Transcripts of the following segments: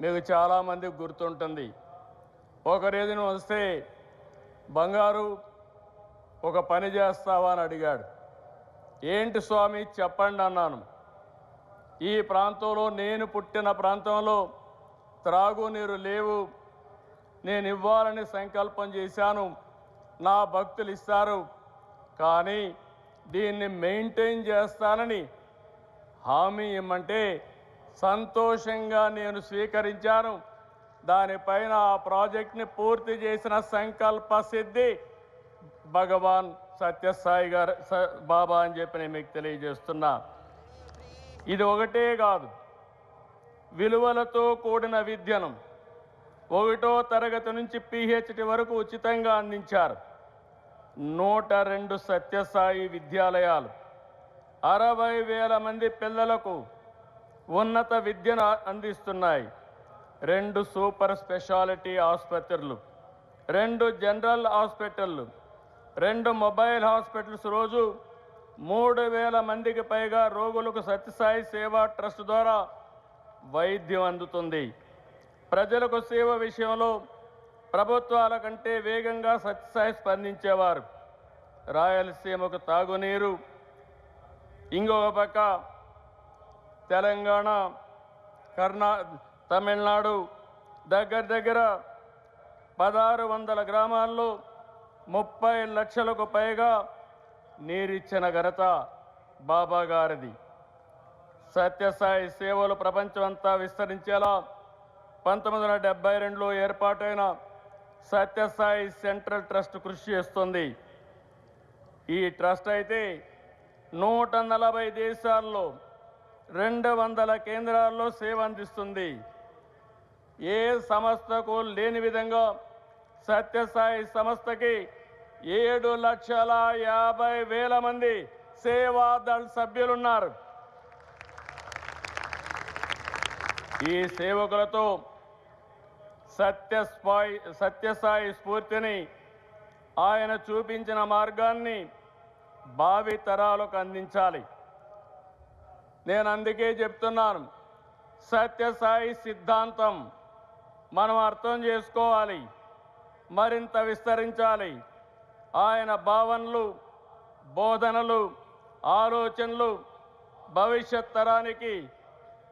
మీకు చాలామందికి గుర్తుంటుంది. ఒక రోజున వస్తే బంగారు ఒక పని చేస్తావా? అని అడిగాడు. ఏంటి స్వామి? చెప్పండి అన్నాను. ఈ ప్రాంతంలో నేను పుట్టిన ప్రాంతంలో త్రాగునీరు లేవు. నేను ఇవ్వాలని సంకల్పం చేశాను. నా భక్తులు ఇస్తారు. కానీ దీన్ని మెయింటైన్ చేస్తానని హామీ ఇమ్మంటే సంతోషంగా నేను స్వీకరించాను. దానిపైన ఆ ప్రాజెక్ట్ని పూర్తి చేసిన సంకల్ప సిద్ధి భగవాన్ సత్యసాయి గారు స- బాబా అని చెప్పి నేను మీకు తెలియజేస్తున్నా. ఇది ఒకటే కాదు. విలువలతో కూడిన విద్యను ఒకటో తరగతి నుంచి పిహెచ్డి వరకు ఉచితంగా అందించారు. నూట రెండు సత్యసాయి విద్యాలయాలు అరవై వేల మంది పిల్లలకు ఉన్నత విద్యను అందిస్తున్నాయి. రెండు సూపర్ స్పెషాలిటీ ఆసుపత్రులు రెండు జనరల్ హాస్పిటళ్ళు రెండు మొబైల్ హాస్పిటల్స్ రోజు మూడు వేల మందికి పైగా రోగులకు సత్యసాయి సేవా ట్రస్ట్ ద్వారా వైద్యం అందుతుంది. ప్రజలకు సేవ విషయంలో ప్రభుత్వాల కంటే వేగంగా సత్యసాయి స్పందించేవారు. రాయలసీమకు తాగునీరు ఇంకొక పక్క తెలంగాణ కర్ణా తమిళనాడు దగ్గర దగ్గర పదహారు వందల గ్రామాల్లో ముప్పై లక్షలకు పైగా నీరిచ్చిన ఘనత బాబా గారిది. సత్యసాయి సేవలు ప్రపంచమంతా విస్తరించేలా పంతొమ్మిది వందల డెబ్బై రెండులో ఏర్పాటైన సత్యసాయి సెంట్రల్ ట్రస్ట్ కృషి చేస్తుంది. ఈ ట్రస్ట్ అయితే నూట నలభై దేశాల్లో రెండు వందల కేంద్రాల్లో సేవ అందిస్తుంది. ఏ సంస్థకు లేని విధంగా సత్యసాయి సంస్థకి ఏడు లక్షల యాభై వేల మంది సేవాదళ్ సభ్యులున్నారు. ఈ సేవకులతో సత్యస్పాయి సత్యసాయి స్ఫూర్తిని ఆయన చూపించిన మార్గాన్ని భావి తరాలకు అందించాలి. నేను అందుకే చెప్తున్నాను. సత్యసాయి సిద్ధాంతం మనం అర్థం చేసుకోవాలి. మరింత విస్తరించాలి. ఆయన భావనలు బోధనలు ఆలోచనలు భవిష్యత్ తరానికి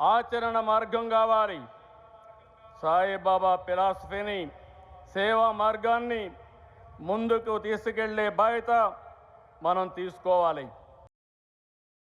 ఆచరణ మార్గం కావాలి. సాయిబాబా ఫిలాసఫీని సేవా మార్గాన్ని ముందుకు తీసుకెళ్ళే బాధ్యత మనం తీసుకోవాలి.